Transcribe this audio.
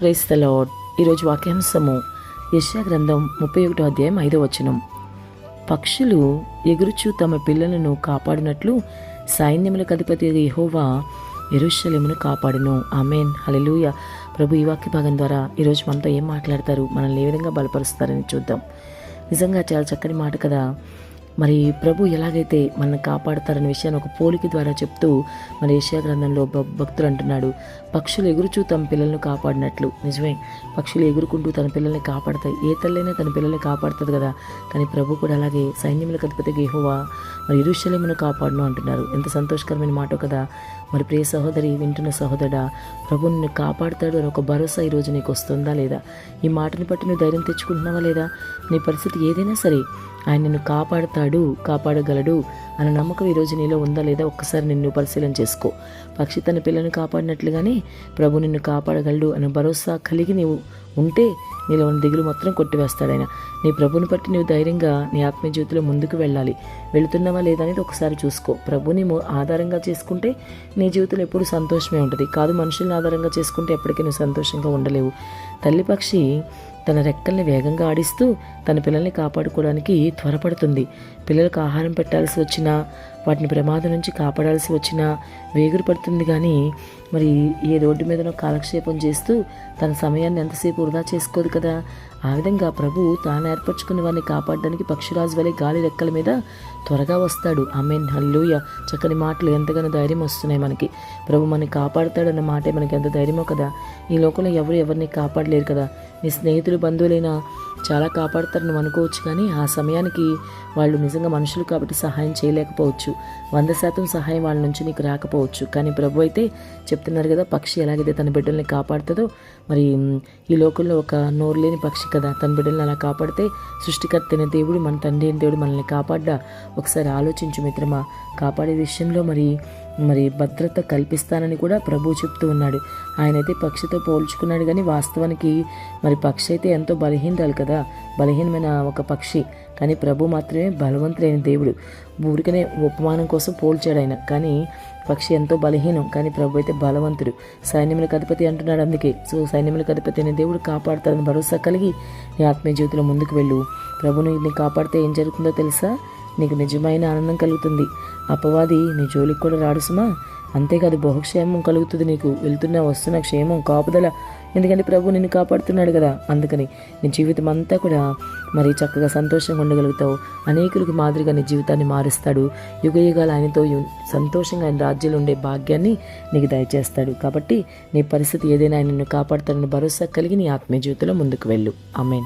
Price the lord. ఈరోజు వాక్యాంశము యశా గ్రంథం ముప్పై ఒకటో అధ్యాయం ఐదో వచనం. పక్షులు ఎగురుచూ తమ పిల్లలను కాపాడినట్లు సైన్యములకు అధిపతి యహోవా ఎరుషలేమును కాపాడును. ఆమెన్. హలెలూయ ప్రభు ఈ వాక్య భాగం ద్వారా ఈరోజు మనతో ఏం మాట్లాడతారు? మనల్ని ఏ విధంగా బలపరుస్తారని చూద్దాం. నిజంగా చాలా చక్కని మాట కదా. మరి ప్రభు ఎలాగైతే మనల్ని కాపాడతారనే విషయాన్ని ఒక పోలిక ద్వారా చెప్తూ మన ఏషియా గ్రంథంలో భక్తులు అంటున్నాడు. పక్షులు ఎగురుచూ తమ పిల్లలను కాపాడినట్లు. నిజమే. పక్షులు ఎగురుకుంటూ తన పిల్లల్ని కాపాడతాయి. ఏ తల్లైనా తన పిల్లల్ని కాపాడుతుంది కదా. కానీ ప్రభు కూడా అలాగే సైన్యములకు అధిపతి గేహోవా మరి ఇరుషలేమును కాపాడును అంటున్నారు. ఎంత సంతోషకరమైన మాట కదా. మరి ప్రియ సహోదరి వింటున్న సహోదరుడా ప్రభు నిన్ను కాపాడుతాడు అని ఒక భరోసా ఈరోజు నీకు వస్తుందా లేదా? ఈ మాటని బట్టి నువ్వు ధైర్యం తెచ్చుకుంటున్నావా లేదా? నీ పరిస్థితి ఏదైనా సరే ఆయన నిన్ను కాపాడుతాడు కాపాడగలడు అన్న నమ్మకం ఈరోజు నీలో ఉందా లేదా ఒక్కసారి నిన్ను పరిశీలన చేసుకో. పక్షి తన పిల్లను కాపాడినట్లుగానే ప్రభు నిన్ను కాపాడగలడు అనే భరోసా కలిగి నీవు ఉంటే నీలో ఉన్న దిగులు మొత్తం కొట్టివేస్తాడు ఆయన. నీ ప్రభుని బట్టి నీవు ధైర్యంగా నీ ఆత్మీయ జీవితంలో ముందుకు వెళ్ళాలి. వెళుతున్నావా లేదా అనేది ఒకసారి చూసుకో. ప్రభుని ఆధారంగా చేసుకుంటే నీ జీవితంలో ఎప్పుడు సంతోషమే ఉంటుంది. కాదు మనుషుల్ని ఆధారంగా చేసుకుంటే ఎప్పటికీ నువ్వు సంతోషంగా ఉండలేవు. తల్లి పక్షి తన రెక్కల్ని వేగంగా ఆడిస్తూ తన పిల్లల్ని కాపాడుకోవడానికి త్వరపడుతుంది. పిల్లలకు ఆహారం పెట్టాల్సి వచ్చినా వాటిని ప్రమాదం నుంచి కాపాడాల్సి వచ్చినా వేగురు పడుతుంది కానీ మరి ఏ రోడ్డు మీదనో కాలక్షేపం చేస్తూ తన సమయాన్ని ఎంతసేపు వృధా చేసుకోదు కదా? ఆ విధంగా ప్రభు తాను ఏర్పరచుకున్న వారిని కాపాడడానికి పక్షిరాజు వలె గాలి రెక్కల మీద త్వరగా వస్తాడు. ఆమెన్. హల్లూయ చక్కని మాటలు ఎంతగానో ధైర్యం వస్తున్నాయి మనకి. ప్రభు మనని కాపాడుతాడన్న మాటే మనకి ఎంత ధైర్యమో కదా? ఈ లోకంలో ఎవరు ఎవరిని కాపాడలేరు కదా? నీ స్నేహితులు బంధువులైనా చాలా కాపాడతారని నువ్వు అనుకోవచ్చు కానీ ఆ సమయానికి వాళ్ళు నిజంగా మనుషులు కాబట్టి సహాయం చేయలేకపోవచ్చు. వంద శాతం సహాయం వాళ్ళ నుంచి నీకు రాకపోవచ్చు. కానీ ప్రభు అయితే చెప్తున్నారు కదా పక్షి ఎలాగైతే తన బిడ్డల్ని కాపాడుతుందో మరి ఈ లోకంలో ఒక నోరు లేని పక్షి కదా తన బిడ్డల్ని అలా కాపాడితే సృష్టికర్త అయిన దేవుడు మన తండ్రి అయిన దేవుడు మనల్ని కాపాడ్డా? ఒకసారి ఆలోచించు మిత్రమా కాపాడే విషయంలో మరి మరి భద్రత కల్పిస్తానని కూడా ప్రభు చెప్తూ ఉన్నాడు. ఆయనైతే పక్షితో పోల్చుకున్నాడు కానీ వాస్తవానికి మరి పక్షి అయితే ఎంతో బలహీనరాలు కదా. బలహీనమైన ఒక పక్షి. కానీ ప్రభు మాత్రమే బలవంతుడైన దేవుడు. ఊరికనే ఉపమానం కోసం పోల్చాడు ఆయన. కానీ పక్షి ఎంతో బలహీనం. కానీ ప్రభు అయితే బలవంతుడు. సైన్యములకు అధిపతి అంటున్నాడు అందుకే. సో సైన్యములకు అధిపతి అనే దేవుడు కాపాడుతాడని భరోసా కలిగి నీ ఆత్మీయ జీవితంలో ముందుకు వెళ్ళు. ప్రభుని కాపాడితే ఏం జరుగుతుందో తెలుసా? నీకు నిజమైన ఆనందం కలుగుతుంది. అపవాది నీ జోలికి కూడా రాడు సుమా. అంతేకాదు బహుక్షేమం కలుగుతుంది నీకు. వెళ్తున్న వస్తున్న క్షేమం కాపుదల. ఎందుకంటే ప్రభు నిన్ను కాపాడుతున్నాడు కదా. అందుకని నీ జీవితం అంతా కూడా మరి చక్కగా సంతోషంగా ఉండగలుగుతావు. అనేకులకు మాదిరిగా నీ జీవితాన్ని మారుస్తాడు. యుగ యుగాలు ఆయనతో యు- సంతోషంగా ఆయన రాజ్యంలో ఉండే భాగ్యాన్ని నీకు దయచేస్తాడు. కాబట్టి నీ పరిస్థితి ఏదైనా ఆయన నిన్ను కాపాడుతాడని భరోసా కలిగి నీ ఆత్మీయ జీవితంలో ముందుకు వెళ్ళు. ఆమెన్.